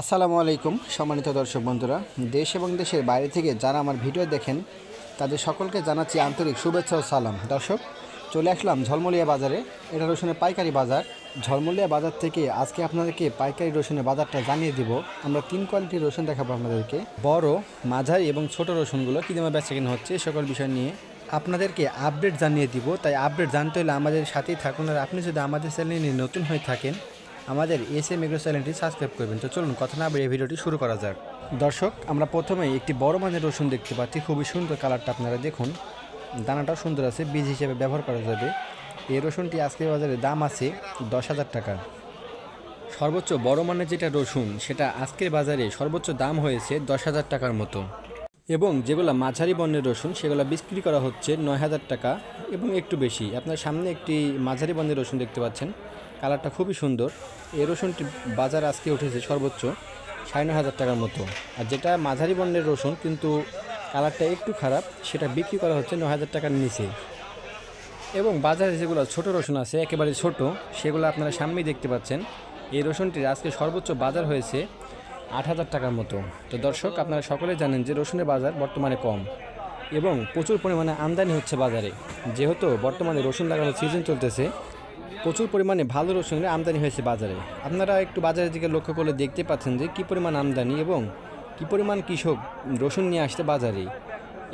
আসসালামু আলাইকুম, সম্মানিত দর্শক বন্ধুরা। দেশ এবং দেশের বাইরে থেকে যারা আমার ভিডিও দেখেন, তাদের সকলকে জানাচ্ছি আন্তরিক শুভেচ্ছা ও সালাম। দর্শক, চলে আসলাম ঝলমলিয়া বাজারে। এটা রসুনের পাইকারি বাজার। ঝলমলিয়া বাজার থেকে আজকে আপনাদেরকে পাইকারি রসুনের বাজারটা জানিয়ে দিব। আমরা তিন কোয়ালিটির রসুন দেখাবো আপনাদেরকে। বড়, মাঝারি এবং ছোট রসুনগুলো কী দামে বেচা কেনা হচ্ছে সকল বিষয় নিয়ে আপনাদেরকে আপডেট জানিয়ে দিব। তাই আপডেট জানতে হলে আমাদের সাথেই থাকুন। আর আপনি যদি আমাদের চ্যানেলে নতুন হয়ে থাকেন আমাদের এস এম এগ্রো চ্যানেলটি সাবস্ক্রাইব করবেন। তো চলুন, কথা না বেরিয়ে ভিডিওটি শুরু করা যাক। দর্শক, আমরা প্রথমেই একটি বড় মানের রসুন দেখতে পাচ্ছি। খুবই সুন্দর কালারটা আপনারা দেখুন। দানাটাও সুন্দর আছে, বীজ হিসেবে ব্যবহার করা যাবে। এই রসুনটি আজকের বাজারে দাম আছে দশ হাজার টাকা। সর্বোচ্চ বড় মানের যেটা রসুন, সেটা আজকের বাজারে সর্বোচ্চ দাম হয়েছে দশ হাজার টাকার মতো। এবং যেগুলো মাঝারি বর্ণের রসুন, সেগুলো বিক্রি করা হচ্ছে নয় হাজার টাকা এবং একটু বেশি। আপনার সামনে একটি মাঝারি বর্ণের রসুন দেখতে পাচ্ছেন। কালারটা খুবই সুন্দর। এই রসুনটি বাজার আজকে উঠেছে সর্বোচ্চ সাড়ে হাজার টাকার মতো। আর যেটা মাঝারি বর্ণের রসুন, কিন্তু কালারটা একটু খারাপ, সেটা বিক্রি করা হচ্ছে ন হাজার টাকার নিচে। এবং বাজারে যেগুলো ছোট রসুন আছে, একেবারে ছোট, সেগুলো আপনারা সামনেই দেখতে পাচ্ছেন। এই রসুনটির আজকে সর্বোচ্চ বাজার হয়েছে আট হাজার টাকার মতো। তো দর্শক, আপনারা সকলে জানেন যে রসুনের বাজার বর্তমানে কম এবং প্রচুর পরিমাণে আমদানি হচ্ছে বাজারে। যেহেতু বর্তমানে রসুন লাগানোর সিজন চলতেছে প্রচুর পরিমাণে ভালো রসুনের আমদানি হয়েছে বাজারে। আপনারা একটু বাজারের দিকে লক্ষ্য করলে দেখতে পাচ্ছেন যে কী পরিমাণ আমদানি এবং কী পরিমাণ কৃষক রসুন নিয়ে আসতে বাজারে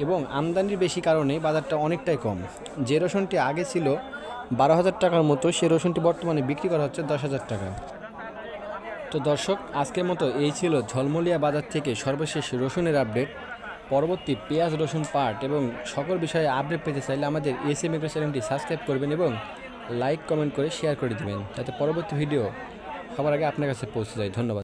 এবং আমদানির বেশি কারণে বাজারটা অনেকটাই কম। যে রসুনটি আগে ছিল বারো হাজার টাকার মতো, সে রসুনটি বর্তমানে বিক্রি করা হচ্ছে দশ হাজার টাকা। তো দর্শক, আজকের মতো এই ছিল ঝলমলিয়া বাজার থেকে সর্বশেষ রসুনের আপডেট। পরবর্তী পেঁয়াজ, রসুন পার্ট এবং সকল বিষয়ে আপডেট পেতে চাইলে আমাদের এস এম চ্যানেলটি সাবস্ক্রাইব করবেন এবং লাইক, কমেন্ট করে শেয়ার করে দেবেন, যাতে পরবর্তী ভিডিও সবার আগে আপনার কাছে পৌঁছে যায়। ধন্যবাদ।